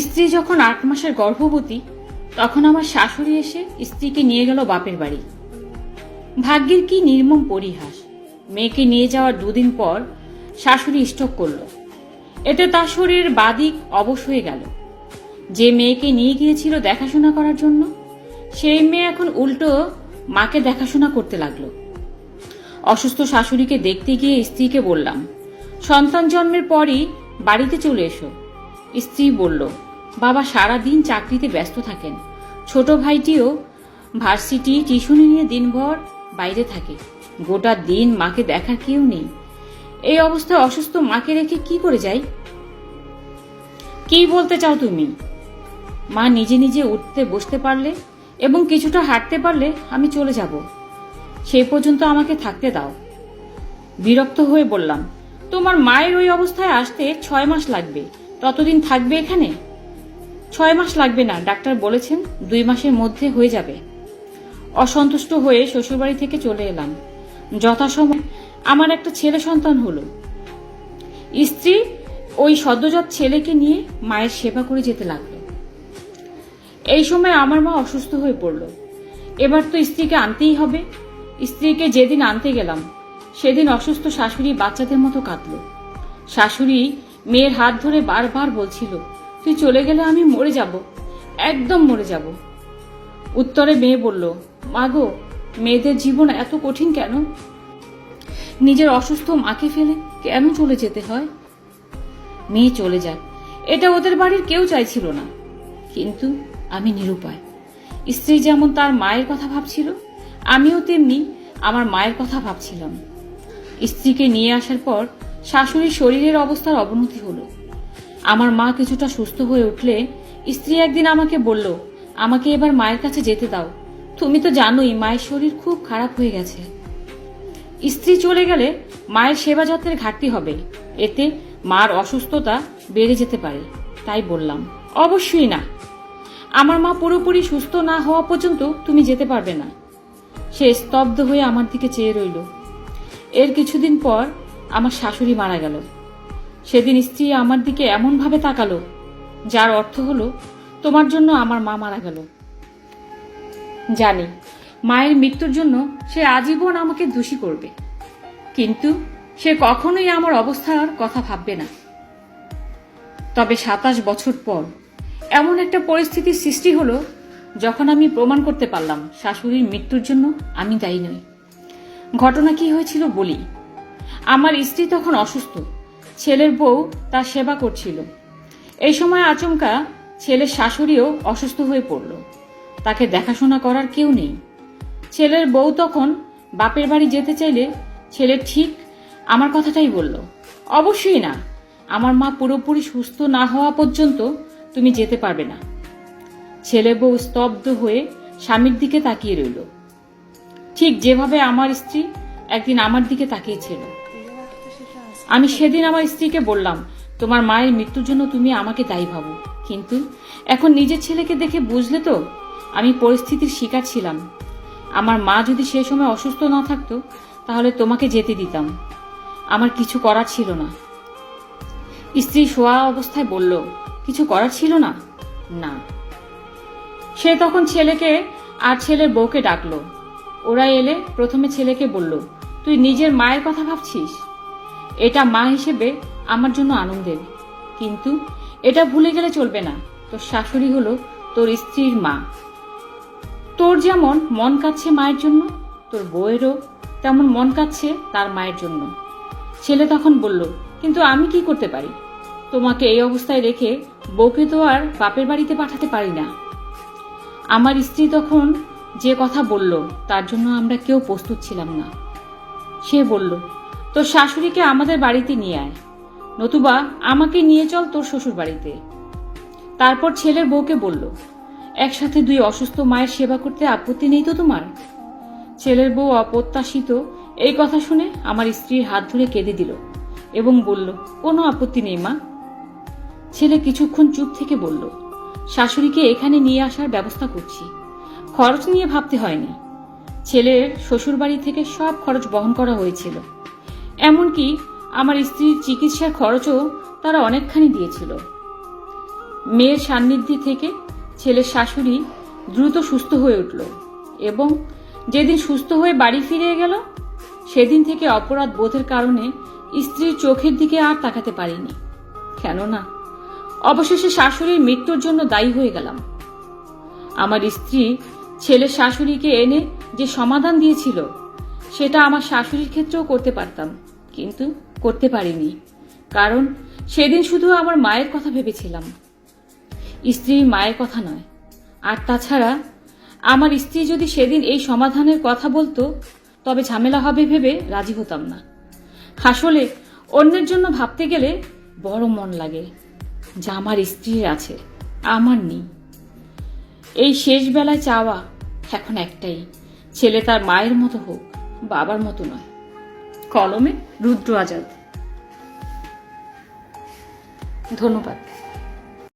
স্ত্রী যখন আট মাসের গর্ভবতী, তখন আমার শাশুড়ি এসে স্ত্রীকে নিয়ে গেল বাপের বাড়ি। ভাগ্যের কি নির্মম পরিহাস। মেয়েকে নিয়ে যাওয়ার দুদিন পর শাশুড়ি স্ট্রোক করল। এতে তার শরীরের বাদিক অবশ হয়ে গেল। যে মেয়েকে নিয়ে গিয়েছিল দেখাশোনা করার জন্য, সেই মেয়ে এখন উল্টো মাকে দেখাশোনা করতে লাগল। অসুস্থ শাশুড়িকে দেখতে গিয়ে স্ত্রীকে বললাম, সন্তান জন্মের পরই বাড়িতে চলে এসো। স্ত্রী বলল, বাবা সারা দিন চাকরিতে ব্যস্ত থাকেন। ছোট ভাইটিও ভার্সিটি, টিউশনি নিয়ে দিনভর বাইরে থাকে। গোটা দিন মাকে দেখার কেউ নেই। এই অবস্থায় অসুস্থ মাকে রেখে কি করে যাই? কি বলতে চাও তুমি? মা নিজে নিজে উঠতে বসতে পারলে এবং কিছুটা হাঁটতে পারলে আমি চলে যাব। সেই পর্যন্ত আমাকে থাকতে দাও। বিরক্ত হয়ে বললাম, তোমার মায়ের ওই অবস্থায় আসতে ছয় মাস লাগবে। ততদিন থাকবে এখানে? ছয় মাস লাগবে না, ডাক্তার বলেছেন দুই মাসের মধ্যে হয়ে যাবে। অসন্তুষ্ট হয়ে শ্বশুরবাড়ি থেকে চলে এলাম। যথাসময় আমার একটা ছেলে সন্তান হলো। স্ত্রী ওই সদ্যজাত ছেলেকে নিয়ে মায়ের সেবা করে যেতে লাগল। এই সময় আমার মা অসুস্থ হয়ে পড়ল। এবার তো স্ত্রীকে আনতেই হবে। স্ত্রীকে যেদিন আনতে গেলাম, সেদিন অসুস্থ শাশুড়ি বাচ্চাদের মতো কাঁদল। শাশুড়ি মেয়ের হাত ধরে বারবার বলছিল, তুই চলে গেলে আমি মরে যাব, একদম মরে যাব। উত্তরে মেয়ে বলল মাগো মেয়েদের জীবন এত কঠিন কেন? নিজের অসুস্থ মাকে ফেলে কেন চলে যেতে হয়? মেয়ে চলে যাক এটা ওদের বাড়ির কেউ চাইছিল না, কিন্তু আমি নিরুপায়। স্ত্রী যেমন তার মায়ের কথা ভাবছিল, আমিও তেমনি আমার মায়ের কথা ভাবছিলাম। স্ত্রীকে নিয়ে আসার পর শাশুড়ির শরীরের অবস্থার অবনতি হলো। আমার মা কিছুটা সুস্থ হয়ে উঠলে স্ত্রী একদিন আমাকে বলল, আমাকে এবার মায়ের কাছে যেতে দাও। তুমি তো জানোই মায়ের শরীর খুব খারাপ হয়ে গেছে। স্ত্রী চলে গেলে মায়ের সেবা যত্নের ঘাটতি হবে। এতে মার অসুস্থতা বেড়ে যেতে পারে। তাই বললাম, অবশ্যই না। আমার মা পুরোপুরি সুস্থ না হওয়া পর্যন্ত তুমি যেতে পারবে না। সে স্তব্ধ হয়ে আমার দিকে চেয়ে রইল। এর কিছুদিন পর আমার শাশুড়ি মারা গেল। সেদিন স্ত্রী আমার দিকে এমনভাবে তাকালো, যার অর্থ হলো, তোমার জন্য আমার মা মারা গেল। জানি, মায়ের মৃত্যুর জন্য সে আজীবন আমাকে দোষী করবে। কিন্তু সে কখনোই আমার অবস্থার কথা ভাববে না। তবে সাতাশ বছর পর এমন একটা পরিস্থিতির সৃষ্টি হলো, যখন আমি প্রমাণ করতে পারলাম শাশুড়ির মৃত্যুর জন্য আমি দায়ী নই। ঘটনা কি হয়েছিল বলি। আমার স্ত্রী তখন অসুস্থ। ছেলের বউ তার সেবা করছিল। এই সময় আচমকা ছেলের শাশুড়িও অসুস্থ হয়ে পড়ল। তাকে দেখাশোনা করার কেউ নেই। ছেলের বউ তখন বাপের বাড়ি যেতে চাইলে ছেলে ঠিক আমার কথাটাই বলল, অবশ্যই না। আমার মা পুরোপুরি সুস্থ না হওয়া পর্যন্ত তুমি যেতে পারবে না। ছেলে বউ স্তব্ধ হয়ে স্বামীর দিকে তাকিয়ে রইল। ঠিক যেভাবে আমার স্ত্রী একদিন আমার দিকে তাকিয়েছিল। আমি সেদিন আমার স্ত্রীকে বললাম, তোমার মায়ের মৃত্যুর জন্য তুমি আমাকে দায়ী ভাবো। কিন্তু এখন নিজের ছেলেকে দেখে বুঝলে তো, আমি পরিস্থিতির শিকার ছিলাম। আমার মা যদি সে সময় অসুস্থ না থাকতো, তাহলে তোমাকে যেতে দিতাম। আমার কিছু করার ছিল না। স্ত্রী শোয়া অবস্থায় বলল, কিছু করার ছিল না? না। সে তখন ছেলেকে আর ছেলের বউকে ডাকলো। ওরা এলে প্রথমে ছেলেকে বলল তুই নিজের মায়ের কথা ভাবছিস? এটা মা হিসেবে আমার জন্য আনন্দের। কিন্তু এটা ভুলে গেলে চলবে না। তোর শাশুড়ি হলো তোর স্ত্রীর মা। তোর যেমন মন কাচ্ছে মায়ের জন্য, তোর বউয়েরও তেমন মন কাচ্ছে তার মায়ের জন্য। ছেলে তখন বলল, কিন্তু আমি কি করতে পারি? তোমাকে এই অবস্থায় রেখে বউকে তো আর বাপের বাড়িতে পাঠাতে পারি না। আমার স্ত্রী তখন যে কথা বলল, তার জন্য আমরা কেউ প্রস্তুত ছিলাম না। সে বলল, তোর শাশুড়িকে আমাদের বাড়িতে নিয়ে আয়। নতুবা আমাকে নিয়ে চল তোর শ্বশুর বাড়িতে। তারপর ছেলের বউকে বলল, একসাথে দুই অসুস্থ মায়ের সেবা করতে আপত্তি নেই তো তোমার? ছেলের বউ অপ্রত্যাশিত এই কথা শুনে আমার স্ত্রীর হাত ধরে কেঁদে দিল এবং বলল, কোনো আপত্তি নেই মা। ছেলে কিছুক্ষণ চুপ থেকে বলল, শাশুড়িকে এখানে নিয়ে আসার ব্যবস্থা করছি। খরচ নিয়ে ভাবতে হয়নি। ছেলের শ্বশুরবাড়ি থেকে সব খরচ বহন করা হয়েছিল। এমনকি আমার স্ত্রীর চিকিৎসার খরচও তারা অনেকখানি দিয়েছিল। মেয়ের সান্নিধ্যে থেকে ছেলের শাশুড়ি দ্রুত সুস্থ হয়ে উঠল এবং যেদিন সুস্থ হয়ে বাড়ি ফিরে গেল, সেদিন থেকে অপরাধ বোধের কারণে স্ত্রীর চোখের দিকে আর তাকাতে পারিনি। কেননা, অবশেষে শাশুড়ির মৃত্যুর জন্য দায়ী হয়ে গেলাম। আমার স্ত্রী ছেলের শাশুড়িকে এনে যে সমাধান দিয়েছিল, সেটা আমার শাশুড়ির ক্ষেত্রেও করতে পারতাম, কিন্তু করতে পারিনি। কারণ সেদিন শুধু আমার মায়ের কথা ভেবেছিলাম। স্ত্রী মায়ের কথা নয়। আর তাছাড়া আমার স্ত্রী যদি সেদিন এই সমাধানের কথা বলতো, তবে ঝামেলা হবে ভেবে রাজি হতাম না। আসলে অন্যের জন্য ভাবতে গেলে বড় মন লাগে যা আমার স্ত্রীর আছে, আমার নেই। এই শেষ বেলায় চাওয়া এখন একটাই। ছেলে তার মায়ের মতো হোক বাবার মতো নয়। কলমে রুদ্র আজাদ। ধন্যবাদ।